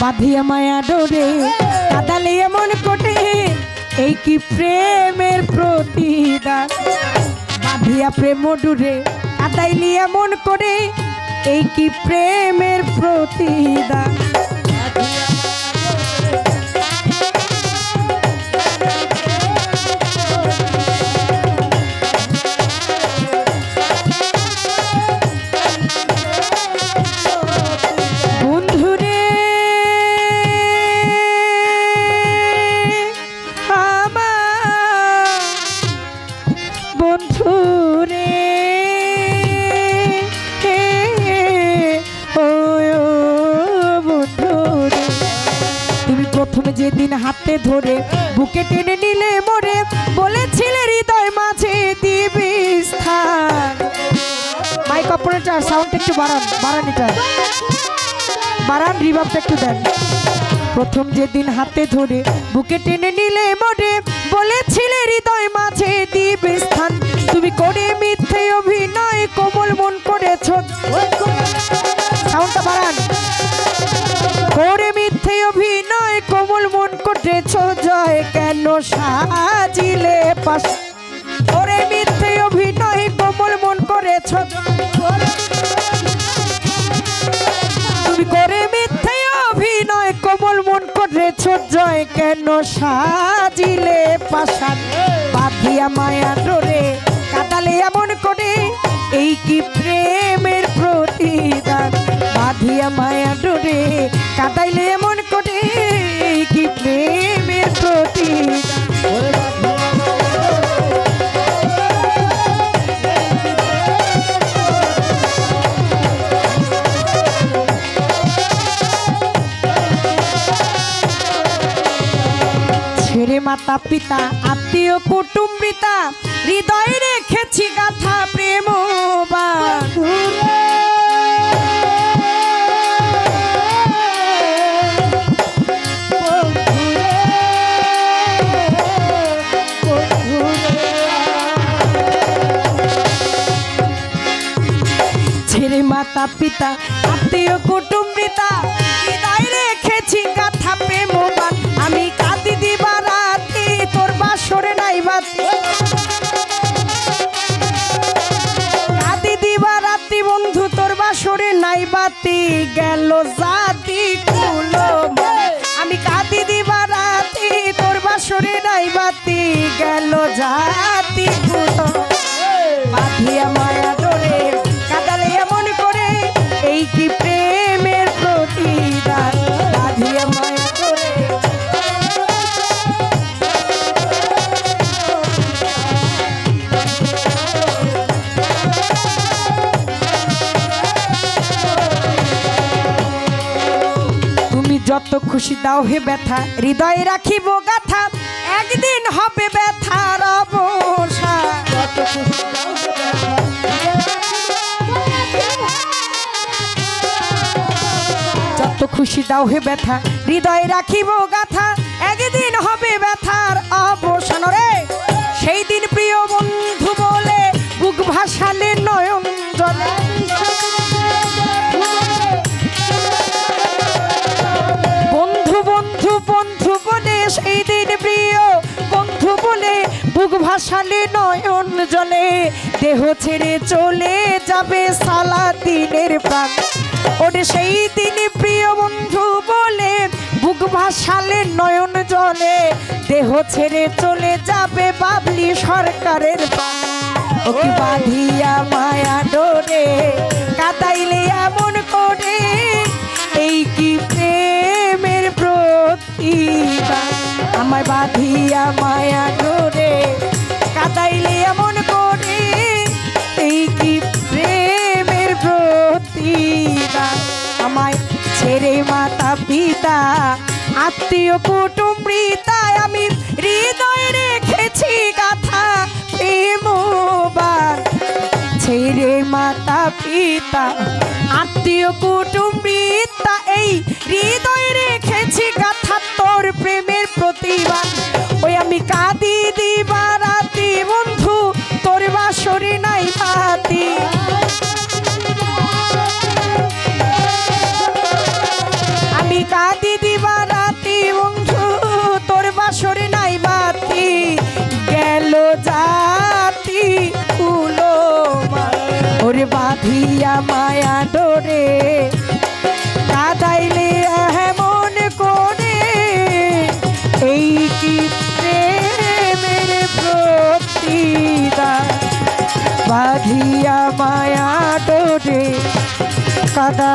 বাঁধিয়া মায়া ডোরে কাদালে এমন কোটে এই কি প্রেমের প্রতিদান? বাঁধিয়া প্রেম ডুরে কাদাইলি এমন করে, এই কি প্রেমের প্রতিদান? হাতে ধরে বুকে টেনে নিলে মরে বলেছিলে হৃদয় মাঝে দিবি স্থান। মাইক অপারেটর সাউন্ড একটু বাড়ান বাড়ান এটা। বাড়ান রিভাবটা একটু দেন। প্রথম যেদিন হাতে ধরে বুকে টেনে নিলে মরে বলেছিলে হৃদয় মাঝে দিবে স্থান। তুমি করে মিথ্যে অভিনয়, কোমল মন করেছ। সাউন্ডটা বাড়ান। করে মিথ্যে অভিনয়, কোমল মন জয় কেন সাজিলে পাশ? করে মিথ্যে অভিনয় কোমল মন করেছ তুমি করে মিথ্যে অভিনয় কোমল মন করেছ জয় কেন সাজিলে পাশান বাঁধিয়া মায়া ডোরে কাটালে এমন করে, এই কি প্রেমের প্রতিদান? বাঁধিয়া মায়া ডোরে কাটাইলে মাতা পিতা, আত্মীয় কুটুম্বিতা, হৃদয়ে রেখেছি গাথা প্রেম ছেড়ে মাতা পিতা, আত্মীয় কুটুম্বিতা, হৃদয়ে রেখেছি গাথা বাসরে নাই বাতি, গেল জাতি কুলো আমি কাঁদি দিবা রাতি, তোর বাসরে নাই বাতি, গেল জাতি কুলো। যত খুশি দাও হে ব্যথা, হৃদয়ে রাখিব গাথা, একদিন হবে ব্যথার অবসান যত খুশি দাও হে ব্যথা হৃদয়ে রাখিব গাথা, একদিন হবে ব্যথার অবসান রে সেই দিন প্রিয় বন্ধু বলে, বুক ভাসালে নয়ন জলে। সেই দিন প্রিয় বন্ধু বলে, বুক ভাসালে নয়ন জলে, দেহ ছেড়ে চলে যাবে সালা দিনের প্রাণ। ওরে সেই দিন প্রিয় বন্ধু বলে, বুক ভাসালে নয়ন জলে, দেহ ছেড়ে চলে যাবে বাবলি সরকারের বাঁধিয়া মায়া ডোরে কাটাইলে আমার বাঁধিয়া মায়া ডোরে কাদাইলে এমন করে, এই কি প্রেমের প্রতিদান আমায় ছেড়ে মাতা পিতা, আত্মীয় কুটুম্বিতায় আমি হৃদয়ে রেখেছি গাথা প্রেমবান ছেড়ে মাতা পিতা, আত্মীয় কুটুম্বিতা, এই হৃদয়ে রেখেছি বাসরে কাদা